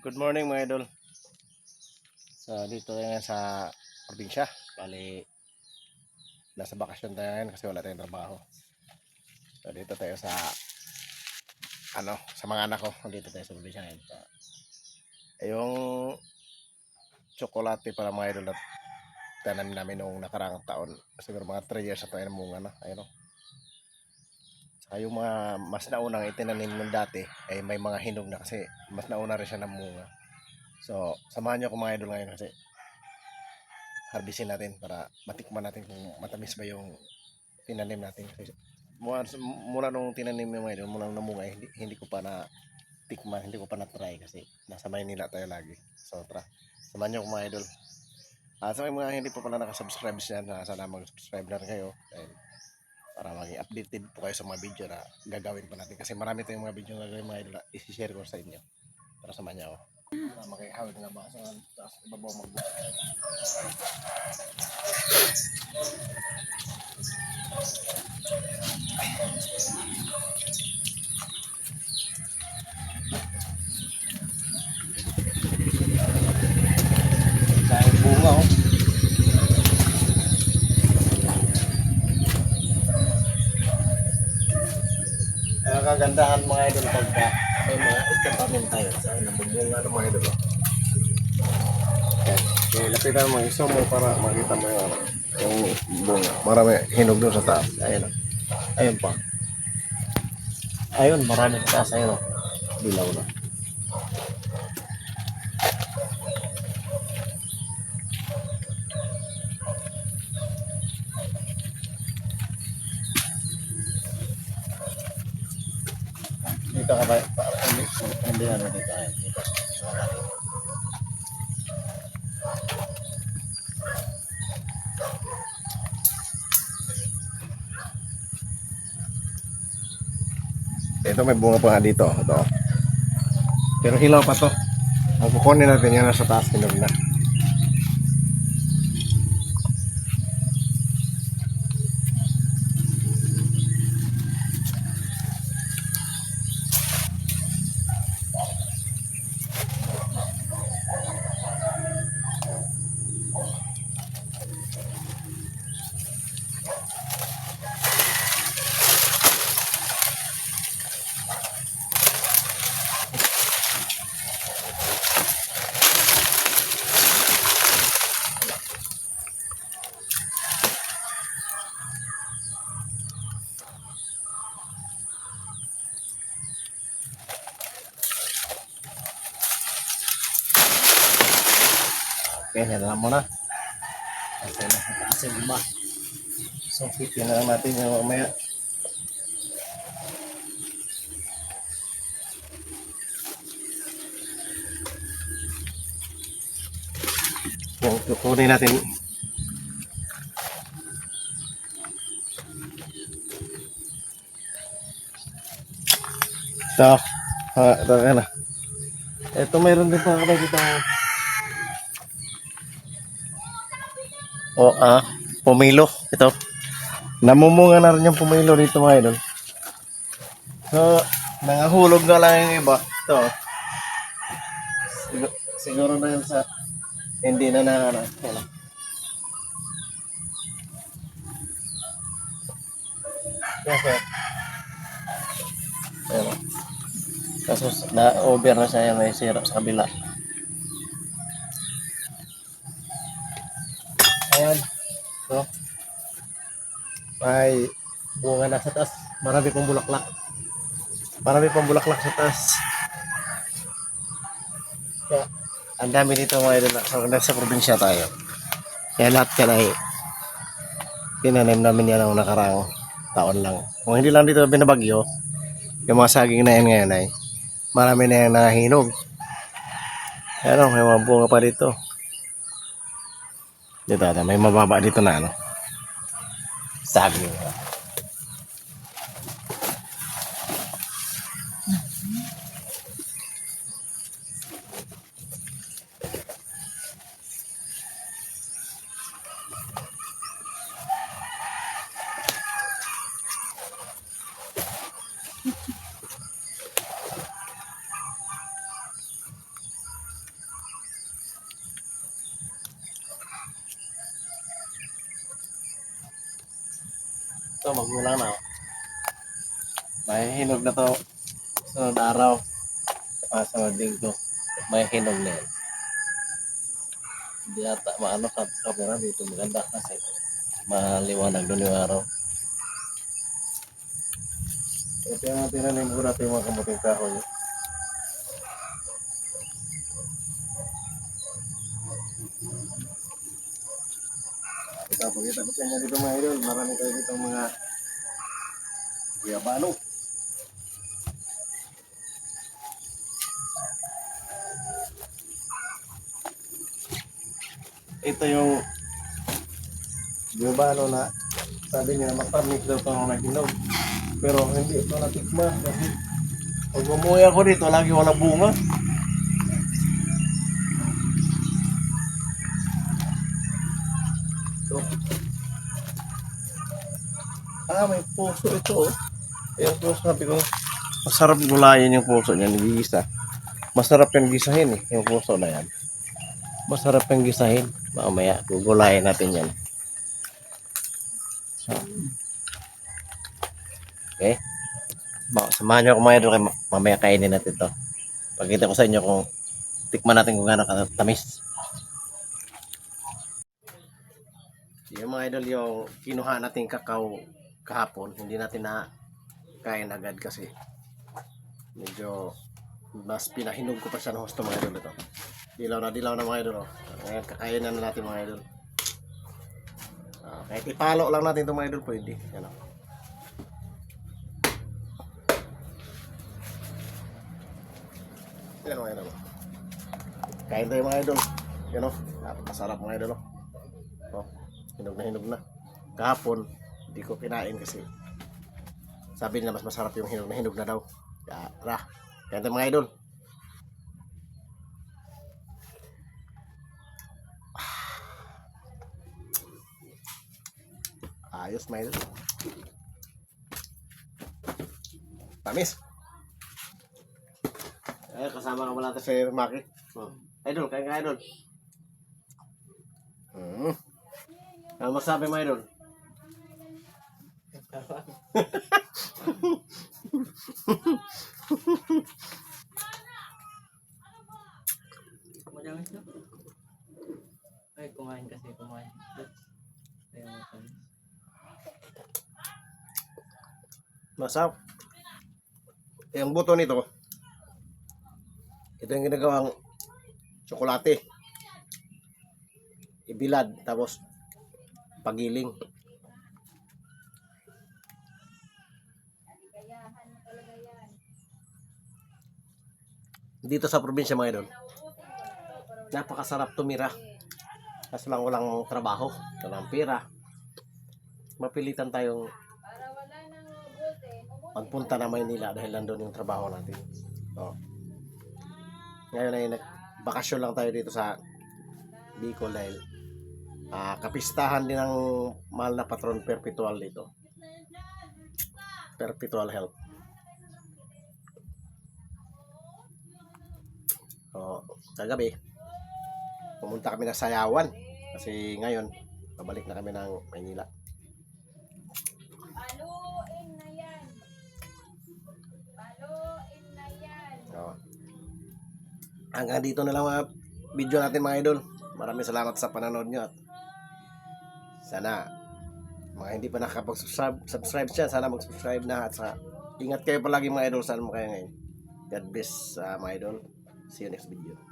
Good morning mga idol. So dito tayo ngayon sa probinsya. Bali, nasa bakasyon tayo ngayon kasi wala tayong trabaho. So dito tayo sa ano, sa mga anak ko. Dito tayo sa probinsya ngayon. So, yung tsokolate para mga idol na tanim namin noong nakarang taon. Siguro mga 3 years na tayo namunga na. Ayun o. Saka yung mga mas naunang itinanim nung dati ay may mga hinog na kasi mas nauna rin siya namunga. So, samahan niyo ako mga idol ngayon kasi harbisin natin para matikman natin kung matamis ba yung tinanim natin. Kasi mula, mula nung tinanim yung mga idol, mula nung namunga, eh, hindi, hindi ko pa na tikman, hindi ko pa na-try kasi nasa Maynila tayo lagi. So, tara. Samahan niyo ako mga idol. At sa mga hindi pa pala nakasubscribe siya, na sana mag-subscribe na rin kayo. And para maging updated po kayo sa mga video na gagawin pa natin. Kasi marami tayong mga video na gagawin mga idol na isi-share ko sa inyo. Para samahan niyo ako. Para makihawid nga ba sa taas ibabaw mag Dahil bunga oh. Ang kagandahan mga idol pagka may mga itapamin tayo sa nabubunga ng mga idol. oh. Yan. Okay, lapitan mo yung mo para makita mo yung, yung bunga. Marami hinog doon sa taas. Ayun. oh. Ayun pa. Ayun, marami sa taas. Ayun. oh. Dilaw na. Dito ka ba? pa- Hindi, ano dito. Ayun, dito. Ito may bunga pa dito. Ito. Pero hilaw pa to. Ang kukunin natin yan nasa taas hinog na. Mo na. Okay na. Lima. So, pipin na lang natin yung mamaya. Yung kukunin natin. Ito. Ah, ito ka na. Ito mayroon din pa ako dito. O ah, pumilo. Ito. Namumunga na rin yung pumilo dito mga idol. So, nangahulog na lang yung iba. Ito. Siguro, siguro na yun sa hindi na na ano. Lang. Yes, sir. Ayan. Kaso na-over na siya may sira sa kabila. Ayan. So, may bunga na sa taas. Marami pong bulaklak. Marami pong bulaklak sa taas. Kaya, ang dami dito mga idol. So, nasa probinsya tayo. Kaya lahat yan ay tinanim namin yan ang nakarang taon lang. Kung hindi lang dito binabagyo, yung mga saging na yan ngayon ay marami na yan nahinog. Ano, may mga bunga pa dito. Dito may mababa dito na ano. Saging. Ito, magulang na. May hinog na to. Sunod araw. Ah, sa linggo. May hinog na yan. Hindi ata maano sa camera dito maganda kasi maliwanag doon yung araw. Ito yung tinanim ko natin yung mga kamuting kahoy. Ito, pakita ko sa inyo dito mga idol. Marami tayo dito mga guyabano. Ito yung guyabano na sabi niya matamis daw ito ng naginog. Pero hindi ito natikma kasi pag umuwi ako dito, lagi wala bunga. Ah, may puso ito. Oh. Yung sabi ko, masarap gulayin yung puso niya, nagigisa. Masarap yung gisahin eh, yung puso na yan. Masarap yung gisahin. Mamaya, gugulayin natin yan. So, okay. Ma- Samahan niyo ako mga idol, mamaya kainin natin to. Pagkita ko sa inyo kung tikman natin kung gaano katamis. Yung mga idol, yung kinuha natin kakao kahapon, hindi natin na kain agad kasi medyo mas pinahinog ko pa siya ng husto mga idol ito. Dilaw na dilaw na mga idol. Oh. Ngayon, kakainin na natin mga idol. Ah, kahit ipalo lang natin itong mga idol pwede. Yan oh. Yan mga idol. Kain tayo mga idol. Yan o. Napakasarap mga idol. Oh. Oh, hinog na hinog na. Kahapon, hindi ko kinain kasi sabi nila mas masarap yung hinog na hinog na daw. Kaya, ra. Kain tayo mga idol. Ayos mga idol. Tamis. Eh, kasama ka pala sa Maki. Oh. Idol, kain ka idol. Hmm. Ano masabi mo idol? Madami siya. Ay, kumain kasi, kumain. Kaya matamis. Masarap. Yung buto nito, ito yung ginagawang tsokolate. Ibilad, tapos pagiling. Dito sa probinsya mga idol, napakasarap tumira. Kaso lang walang trabaho, walang pera. Mapilitan tayong magpunta na Maynila dahil nandun yung trabaho natin. Oh. Ngayon ay bakasyon lang tayo dito sa Bicol dahil ah, kapistahan din ng mahal na patron perpetual dito. Perpetual health. So, kagabi, pumunta kami ng Sayawan kasi ngayon, pabalik na kami ng Maynila. Paluin na yan. Paluin na yan. Oo. Hanggang dito na lang mga video natin mga idol. Maraming salamat sa panonood nyo at sana mga hindi pa nakapag-subscribe subscribe siya, sana mag-subscribe na at sa ingat kayo palagi mga idol saan mo kayo ngayon. God bless uh, mga idol. See you next video.